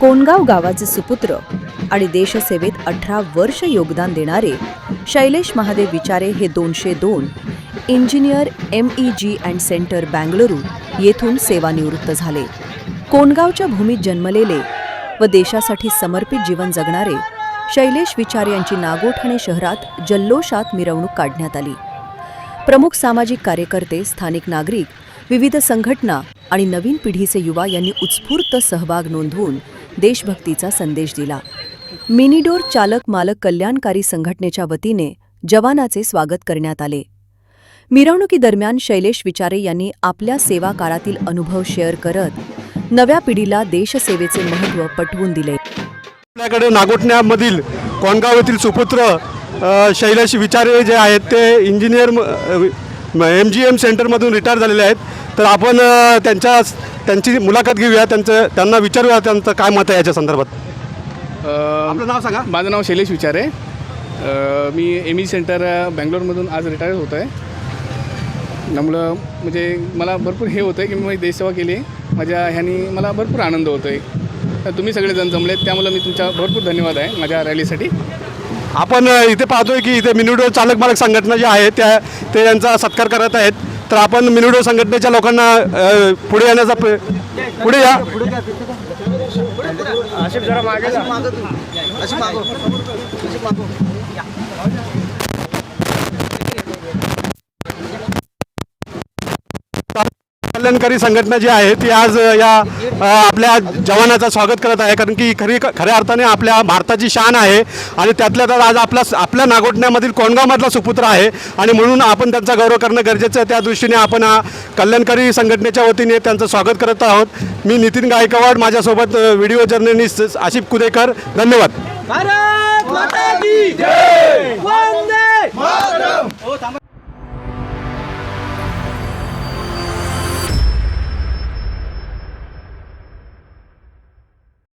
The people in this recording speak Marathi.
कोणगाव गावाचे सुपुत्र आणि देशसेवेत अठरा वर्ष योगदान देणारे शैलेश महादेव विचारे हे दोनशे दोन engineer M E G and centre Bengaluru येथून सेवानिवृत्त झाले. कोणगावच्या भूमीत जन्मलेले व देशासाठी समर्पित जीवन जगणारे शैलेश विचारे यांची नागोठाणे शहरात जल्लोषात मिरवणूक काढण्यात आली. प्रमुख सामाजिक कार्यकर्ते स्थानिक नागरिक विविध संघटना आणि नवीन पिढीचे युवा यांनी उत्स्फूर्त सहभाग नोंदवून देशभक्तीचा संदेश दिला. मिनीडोर चालक मालक कल्याणकारी संघटनेच्या वतीने जवानाचे स्वागत करण्यात आले. मिरवणुकीदरम्यान शैलेश विचारे यांनी आपल्या सेवा काळातील अनुभव शेअर करत नव्या पिढीला देशसेवेचे महत्त्व पटवून दिले. आपल्याकडे नागोठण्यामधील कोणगाव येथील सुपुत्र शैलेश विचारे जे आहेत ते इंजिनियर एम जी एम सेंटरमधून रिटायर झालेले आहेत. तर आपण त्यांच्या त्यांची मुलाखत घेऊया त्यांचं त्यांना विचारूया त्यांचं काय मत आहे याच्या संदर्भात. आपलं नाव सांगा. माझं नाव शैलेश विचारे. अ, मी एम ई सेंटर बँगलोरमधून आज रिटायर होतो आहे. त्यामुळं म्हणजे मला भरपूर हे होतं आहे की मी देशसेवा केली आहे. माझ्या ह्यानी मला भरपूर आनंद होतो आहे तर तुम्ही सगळेजण जमलेत त्यामुळं मी तुमच्या भरपूर धन्यवाद आहे माझ्या रॅलीसाठी. आपण इथे पाहतोय की इथे मिनिडो चालक मालक संघटना ज्या आहेत त्या ते यांचा सत्कार करत आहेत. तर आपण मिनिडो संघटनेच्या लोकांना पुढे येण्याचा पुढे या. कल्याणकारी संघटना जी आहे ती आज या आपल्या जवानाचं स्वागत करत आहे. कारण की खरी खऱ्या अर्थाने आपल्या भारताची शान आहे आणि त्यातल्या त्यात आज आपला आपल्या नागोठण्यामधील कोणगावमधला सुपुत्र आहे. आणि म्हणून आपण त्यांचा गौरव करणं गरजेचं आहे. त्या दृष्टीने आपण कल्याणकारी संघटनेच्या वतीने त्यांचं स्वागत करत आहोत. मी नितीन गायकवाड माझ्यासोबत व्हिडिओ जर्नलिस्ट आशिफ कुदेकर. धन्यवाद.